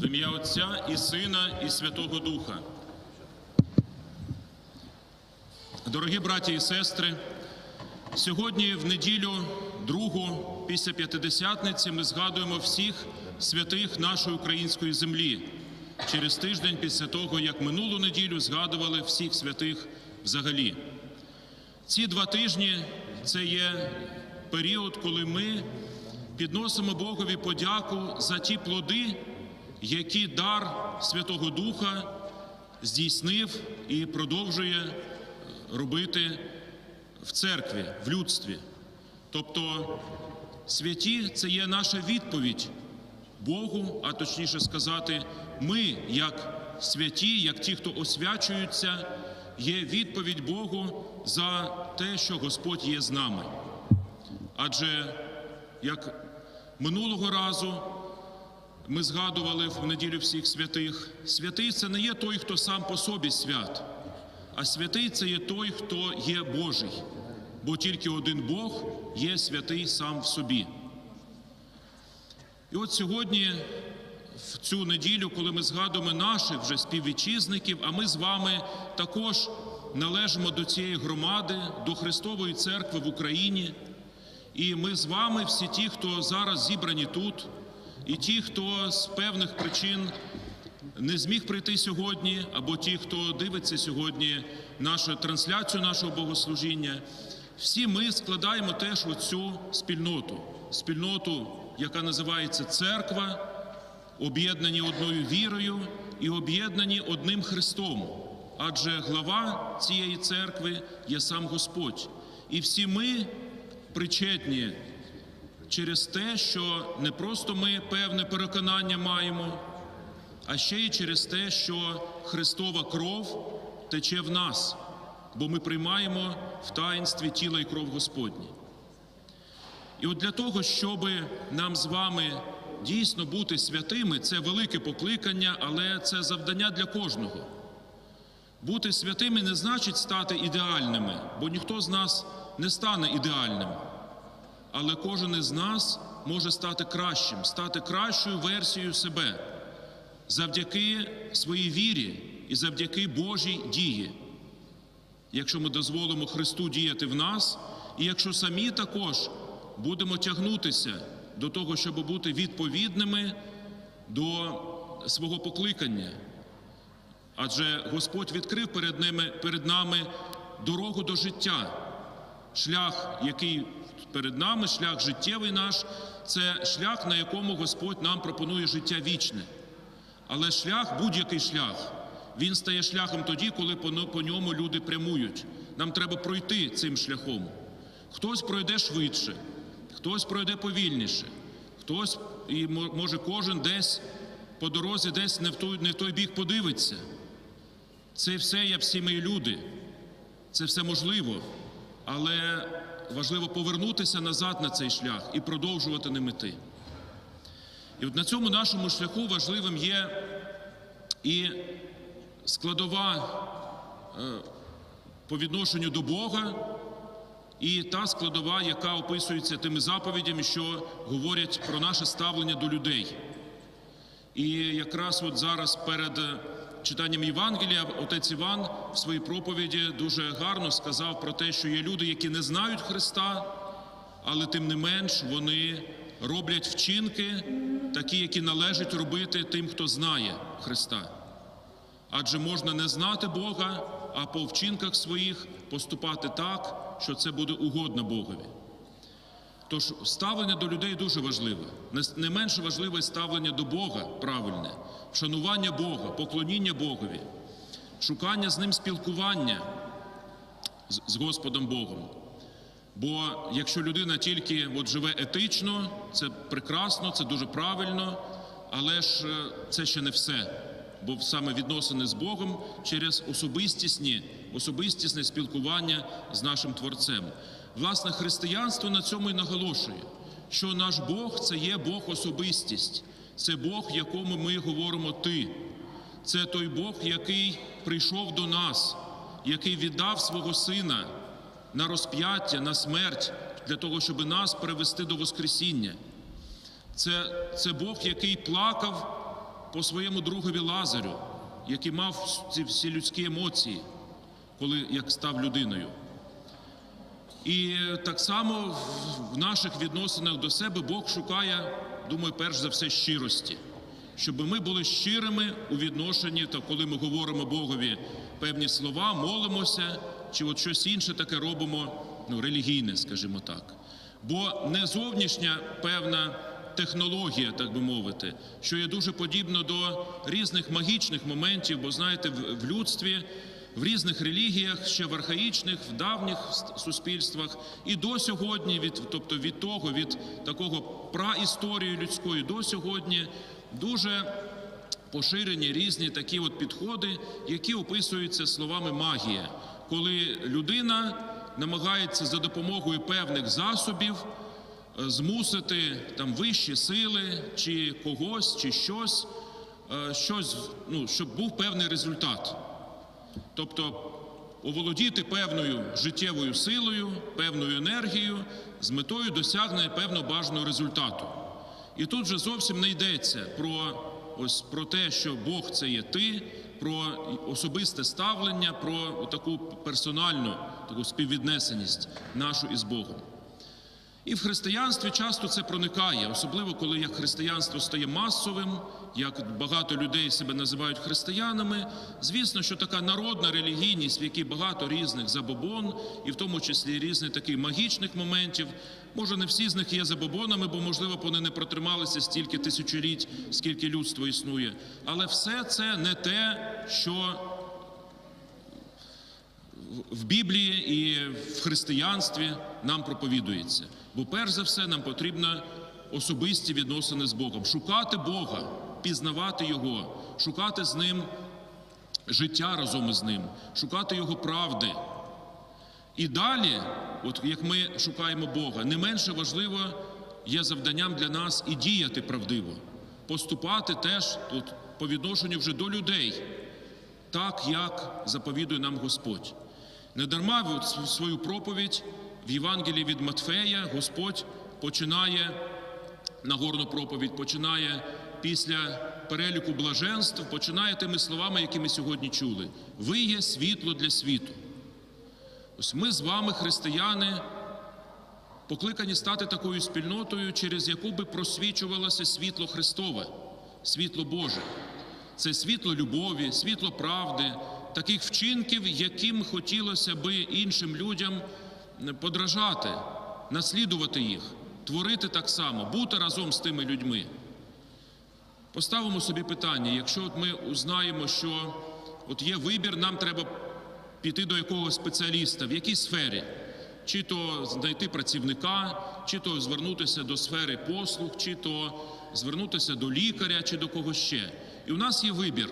В ім'я Отця і Сина, і Святого Духа. Дорогі браті і сестри, сьогодні в неділю другу після п'ятидесятниці ми згадуємо всіх святих нашої української землі. Через тиждень після того, як минулу неділю згадували всіх святих взагалі. Ці два тижні це є період, коли ми підносимо Богові подяку за ті плоди, які дар Святого Духа здійснив і продовжує робити в церкві, в людстві. Тобто святі це є наша відповідь Богу, а точніше сказати, ми, як святі, як ті, хто освячуються, є відповідь Богу за те, що Господь є з нами. Адже як минулого разу ми згадували в неділю всіх святих, святий це не є той, хто сам по собі свят, а святий це є той, хто є Божий, бо тільки один Бог є святий сам в собі. І от сьогодні, в цю неділю, коли ми згадуємо наших вже співвітчизників, а ми з вами також належимо до цієї громади, до Христової церкви в Україні. І ми з вами, всі ті, хто зараз зібрані тут, і ті, хто з певних причин не зміг прийти сьогодні, або ті, хто дивиться сьогодні нашу трансляцію нашого богослужіння, всі ми складаємо теж оцю спільноту, спільноту, яка називається церква, об'єднані одною вірою і об'єднані одним Христом. Адже глава цієї церкви є сам Господь. І всі ми причетні через те, що не просто ми певне переконання маємо, а ще й через те, що Христова кров тече в нас, бо ми приймаємо в таїнстві тіла і кров Господні. І от для того, щоб нам з вами дійсно бути святими, це велике покликання, але це завдання для кожного. Бути святими не значить стати ідеальними, бо ніхто з нас не стане ідеальним. Але кожен із нас може стати кращим, стати кращою версією себе завдяки своїй вірі і завдяки Божій дії. Якщо ми дозволимо Христу діяти в нас, і якщо самі також будемо тягнутися до того, щоб бути відповідними до свого покликання. Адже Господь відкрив перед ними, перед нами дорогу до життя, шлях, який перед нами, шлях життєвий наш, це шлях, на якому Господь нам пропонує життя вічне. Але шлях, будь-який шлях, він стає шляхом тоді, коли по ньому люди прямують. Нам треба пройти цим шляхом. Хтось пройде швидше, хтось пройде повільніше, хтось і може кожен десь по дорозі, десь не в той, не в той бік подивиться. Це все є всі ми люди, це все можливо, але важливо повернутися назад на цей шлях і продовжувати ним іти. І от на цьому нашому шляху важливим є і складова по відношенню до Бога, і та складова, яка описується тими заповідями, що говорять про наше ставлення до людей. І якраз от зараз перед читанням Євангелія отець Іван в своїй проповіді дуже гарно сказав про те, що є люди, які не знають Христа, але тим не менш вони роблять вчинки, такі, які належить робити тим, хто знає Христа. Адже можна не знати Бога, а по вчинках своїх поступати так, що це буде угодно Богові. Тож ставлення до людей дуже важливе. Не менше важливе ставлення до Бога правильне, вшанування Бога, поклоніння Богові, шукання з ним спілкування з Господом Богом. Бо якщо людина тільки от живе етично, це прекрасно, це дуже правильно, але ж це ще не все. Бо саме відносини з Богом через особистісні, особистісне спілкування з нашим Творцем. Власне, християнство на цьому і наголошує, що наш Бог це є Бог особистість, це Бог, якому ми говоримо Ти. Це той Бог, який прийшов до нас, який віддав свого Сина на розп'яття, на смерть для того, щоб нас привести до Воскресіння. Це, Це Бог, який плакав по своєму другові Лазарю, який мав ці всі людські емоції, коли як став людиною. І так само в- наших відносинах до себе Бог шукає, думаю, перш за все щирості, щоб ми були щирими у відношенні, та коли ми говоримо Богові певні слова, молимося, чи от щось інше таке робимо, ну, релігійне, скажімо так. Бо не зовнішня певна технологія, так би мовити, що є дуже подібно до різних магічних моментів, бо знаєте, в людстві в різних релігіях, ще в архаїчних, в давніх суспільствах, і до сьогодні, від, тобто від того, від такого праісторії людської до сьогодні, дуже поширені різні такі от підходи, які описуються словами магія, коли людина намагається за допомогою певних засобів е, змусити там вищі сили чи когось, чи щось, е, щось, ну, щоб був певний результат. Тобто оволодіти певною життєвою силою, певною енергією з метою досягнення певного бажаного результату. І тут вже зовсім не йдеться про ось про те, що Бог це є ти, про особисте ставлення, про таку персональну таку співвіднесеність нашу із Богом. І в християнстві часто це проникає, особливо коли як християнство стає масовим, як багато людей себе називають християнами. Звісно, що така народна релігійність, в якій багато різних забобон, і в тому числі різних таких магічних моментів. Може, не всі з них є забобонами, бо можливо вони не протрималися стільки тисячоліть, скільки людство існує. Але все це не те, що в Біблії і в християнстві нам проповідується. Бо перш за все нам потрібно особисті відносини з Богом, шукати Бога, пізнавати Його, шукати з ним життя разом із ним, шукати Його правди. І далі, от як ми шукаємо Бога, не менше важливо є завданням для нас і діяти правдиво, поступати теж от, по відношенню вже до людей, так як заповідує нам Господь. Недарма в свою проповідь в Євангелії від Матфея Господь починає Нагорну проповідь, починає після переліку блаженств, починає тими словами, які ми сьогодні чули. Ви є світло для світу. Ось ми з вами, християни, покликані стати такою спільнотою, через яку би просвічувалося світло Христове, світло Боже. Це світло любові, світло правди, таких вчинків, яким хотілося би іншим людям подражати, наслідувати їх, творити так само, бути разом з тими людьми. Поставимо собі питання: якщо от ми узнаємо, що от є вибір, нам треба піти до якогось спеціаліста, в якій сфері, чи то знайти працівника, чи то звернутися до сфери послуг, чи то звернутися до лікаря, чи до когось ще. І у нас є вибір.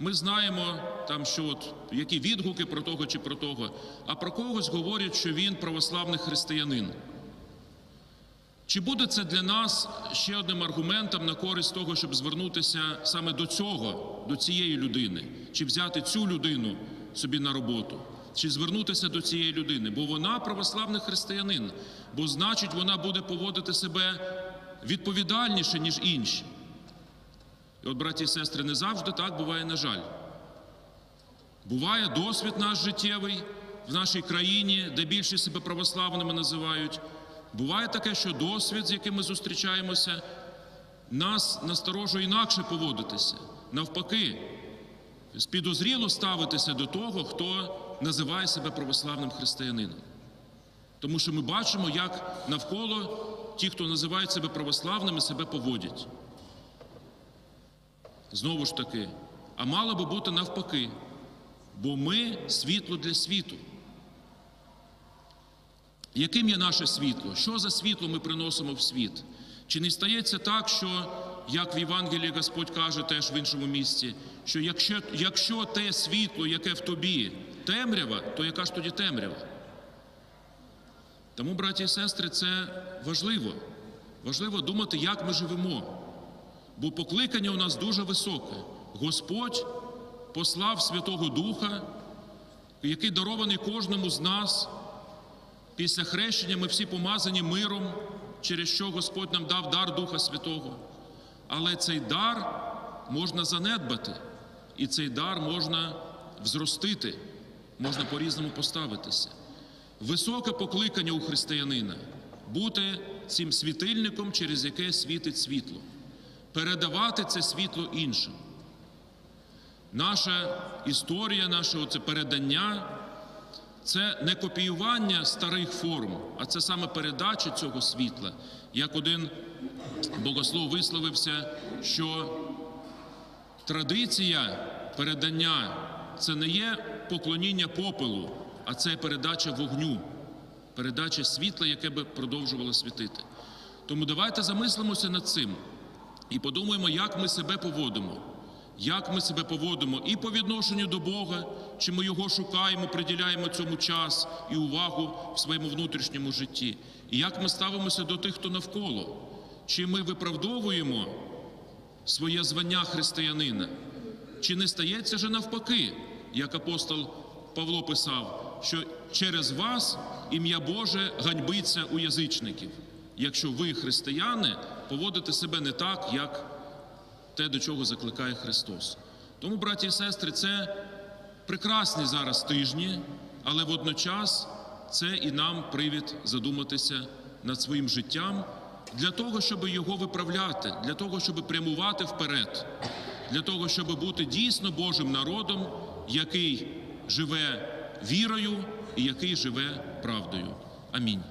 Ми знаємо там, що от які відгуки про того чи про того, а про когось говорять, що він православний християнин. Чи буде це для нас ще одним аргументом на користь того, щоб звернутися саме до цього, до цієї людини, чи взяти цю людину собі на роботу, чи звернутися до цієї людини? Бо вона православний християнин, бо значить, вона буде поводити себе відповідальніше, ніж інші. І от, браті і сестри, не завжди так буває, на жаль. Буває досвід наш життєвий в нашій країні, де більше себе православними називають. Буває таке, що досвід, з яким ми зустрічаємося, нас насторожує інакше поводитися. Навпаки, підозріло ставитися до того, хто називає себе православним християнином. Тому що ми бачимо, як навколо ті, хто називають себе православними, себе поводять. Знову ж таки, а мало би бути навпаки, бо ми світло для світу. Яким є наше світло? Що за світло ми приносимо в світ? Чи не стається так, що, як в Євангелії Господь каже теж в іншому місці, що якщо, якщо те світло, яке в тобі, темрява, то яка ж тоді темрява? Тому, браті і сестри, це важливо. Важливо думати, як ми живемо. Бо покликання у нас дуже високе. Господь послав Святого Духа, який дарований кожному з нас. Після хрещення ми всі помазані миром, через що Господь нам дав дар Духа Святого. Але цей дар можна занедбати, і цей дар можна взростити, можна по-різному поставитися. Високе покликання у християнина бути цим світильником, через яке світить світло, передавати це світло іншим. Наша історія, наше оце передання це не копіювання старих форм, а це саме передача цього світла. Як один богослов висловився, що традиція передання це не є поклоніння попелу, а це передача вогню, передача світла, яке би продовжувало світити. Тому давайте замислимося над цим і подумаємо, як ми себе поводимо. Як ми себе поводимо і по відношенню до Бога, чи ми його шукаємо, приділяємо цьому час і увагу в своєму внутрішньому житті, і як ми ставимося до тих, хто навколо, чи ми виправдовуємо своє звання християнина, чи не стається же навпаки, як апостол Павло писав, що через вас ім'я Боже ганьбиться у язичників, якщо ви, християни, поводите себе не так, як те, до чого закликає Христос. Тому, браті і сестри, це прекрасні зараз тижні, але водночас це і нам привід задуматися над своїм життям для того, щоб його виправляти, для того, щоб прямувати вперед, для того, щоб бути дійсно Божим народом, який живе вірою і який живе правдою. Амінь.